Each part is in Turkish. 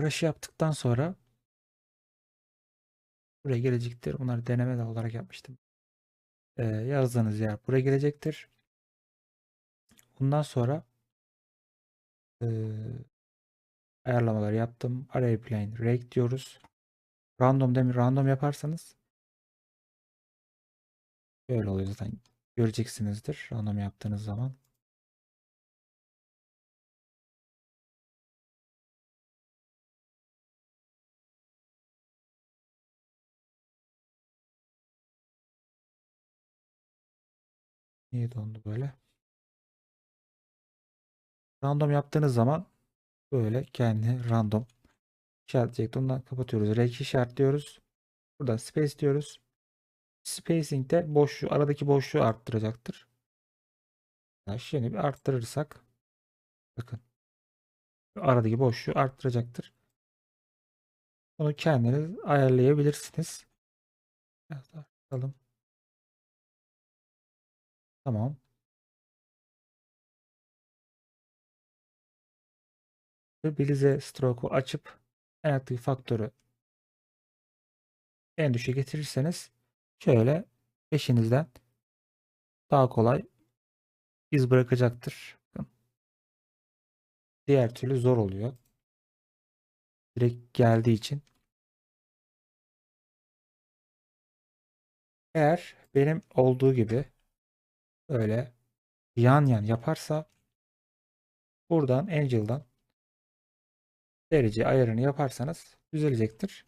Brush'ı yaptıktan sonra buraya gelecektir. Bunları deneme de olarak yapmıştım. Ee, yazdığınız yer buraya gelecektir. Bundan sonra ee, ayarlamalar yaptım. Array plane rake diyoruz. Random demir random yaparsanız böyle oluyor zaten. Göreceksinizdir random yaptığınız zaman. Niye dondu böyle? Random yaptığınız zaman böyle kendi random işaretleyecekti. Ondan kapatıyoruz. R2 işaretliyoruz. Buradan space diyoruz. Spacing de boşluğu, aradaki boşluğu arttıracaktır. Şimdi bir arttırırsak bakın aradaki boşluğu arttıracaktır. Bunu kendiniz ayarlayabilirsiniz. Biraz arttıralım. Tamam. Ve Belize stroke'u açıp en aktif faktörü en düşüğe getirirseniz şöyle peşinizden daha kolay iz bırakacaktır. Diğer türlü zor oluyor. Direkt geldiği için. Eğer benim olduğu gibi öyle yan yan yaparsa buradan Angel'dan derece ayarını yaparsanız düzelecektir.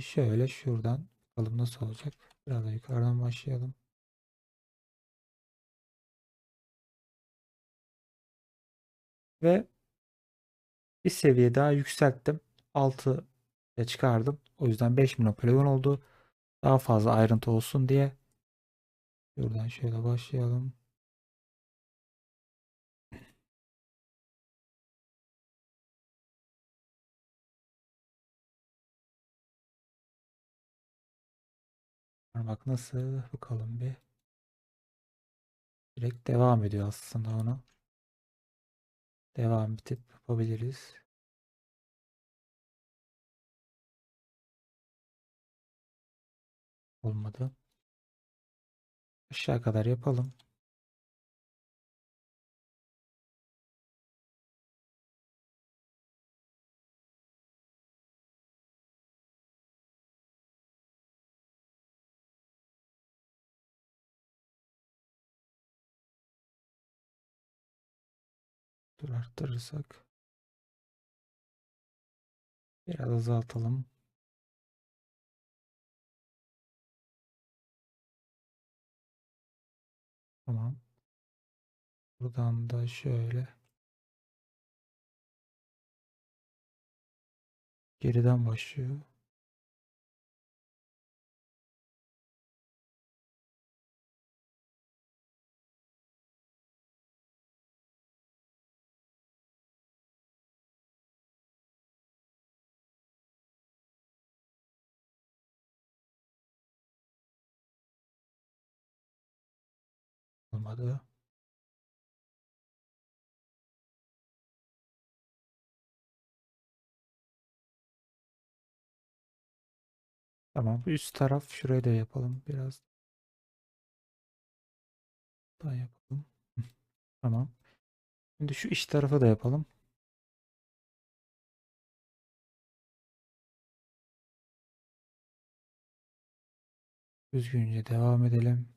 Şöyle şuradan bakalım nasıl olacak. Biraz da yukarıdan başlayalım. Ve bir seviye daha yükselttim. 6'ya çıkardım. O yüzden 5 milyon poligon oldu. Daha fazla ayrıntı olsun diye. Buradan şöyle başlayalım. Bak nasıl bakalım bir. Direkt devam ediyor aslında onu. Devam bitip yapabiliriz. Olmadı. Aşağı kadar yapalım. Dur arttırırsak. Biraz azaltalım. Tamam. Buradan da şöyle geriden başlıyor. Olmadı. Tamam. Üst taraf şurayı da yapalım biraz. Daha yapalım. Tamam. Şimdi şu iç tarafı da yapalım. Düzgünce devam edelim.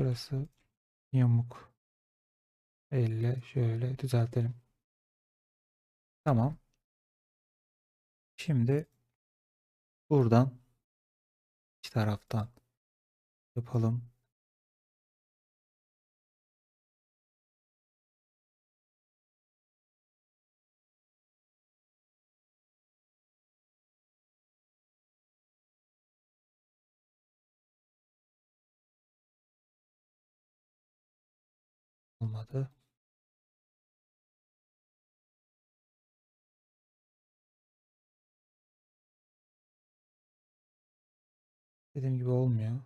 Burası yamuk. Elle şöyle düzeltelim. Tamam. Şimdi buradan iç taraftan yapalım. Olmadı. Dediğim gibi olmuyor.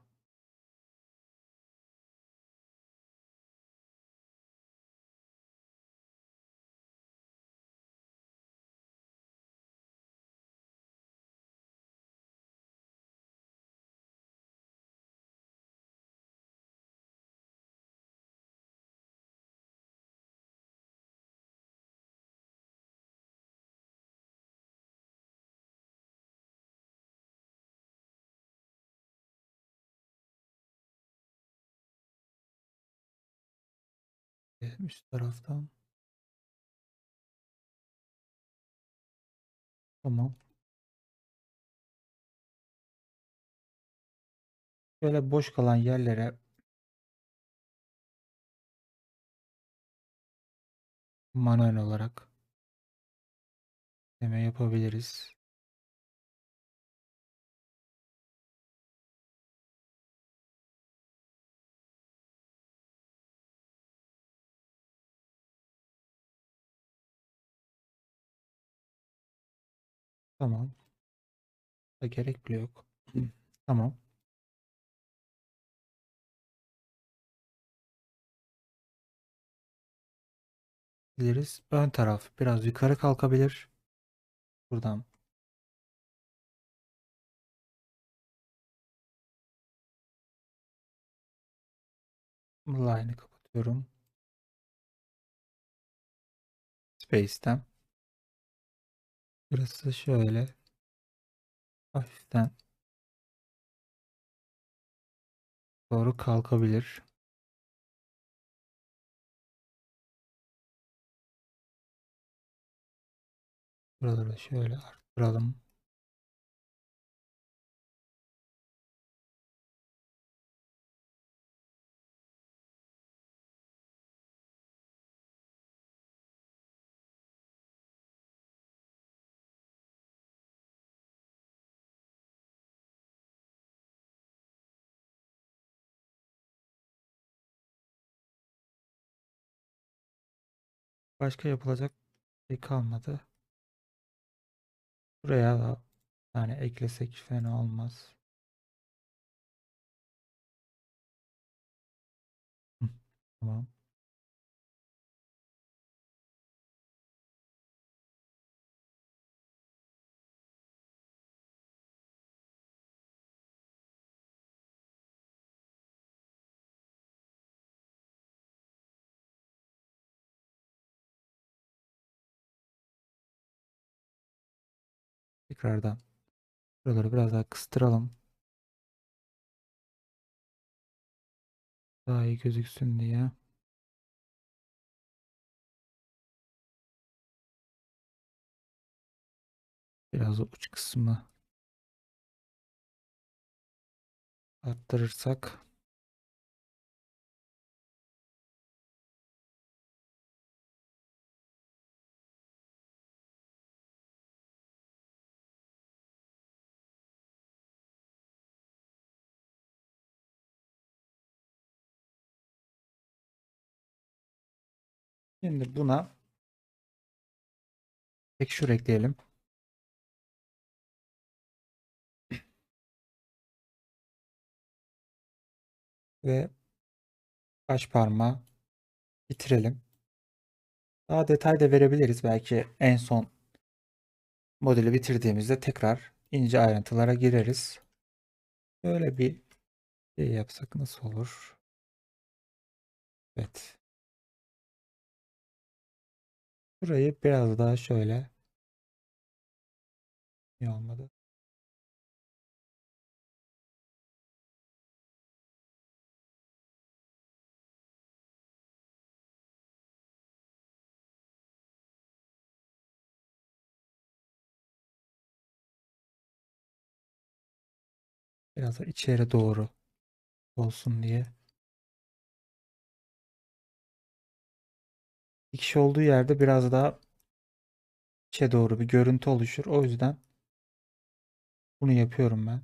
Üst taraftan. Tamam. Böyle boş kalan yerlere manuel olarak deme yapabiliriz. Tamam. Da gerek bile yok. Tamam. Biliriz. Ön taraf biraz yukarı kalkabilir. Buradan line'ı kapatıyorum. Space'ten. Burası şöyle hafiften doğru kalkabilir. Buraları şöyle arttıralım. Başka yapılacak şey kalmadı. Buraya da yani eklesek fena olmaz. Tamam. Tekrardan buraları biraz daha kıstıralım. Daha iyi gözüksün diye. Biraz uç kısmı arttırırsak Şimdi buna tekstür ekleyelim. Ve baş parmağı bitirelim. Daha detay da verebiliriz. Belki en son modeli bitirdiğimizde tekrar ince ayrıntılara gireriz. Böyle bir şey yapsak nasıl olur? Evet. Burayı biraz daha şöyle iyi olmadı. Biraz da içeri doğru olsun diye. Dikiş olduğu yerde biraz daha içe doğru bir görüntü oluşur. O yüzden bunu yapıyorum ben.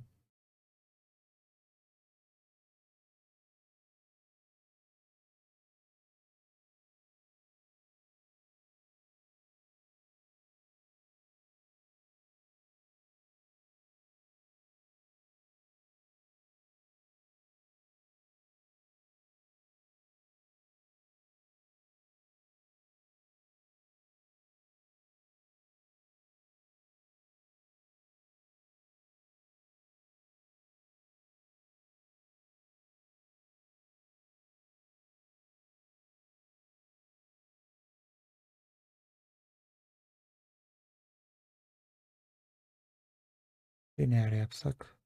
Lineer yapsak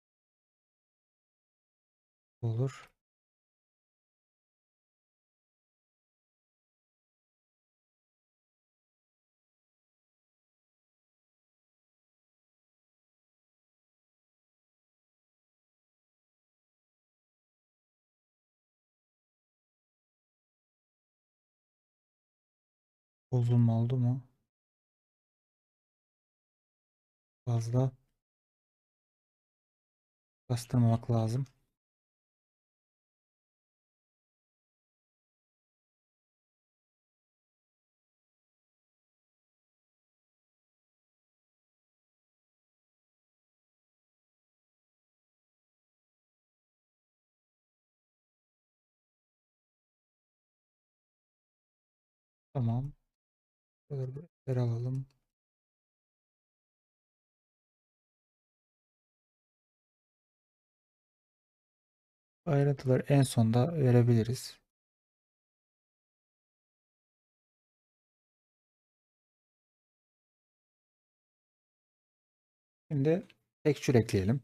olur. Bozulma oldu mu? Fazla bastırmamak lazım. Tamam. Böyle alalım. Ayrıntıları en sonda verebiliriz. Şimdi texture ekleyelim.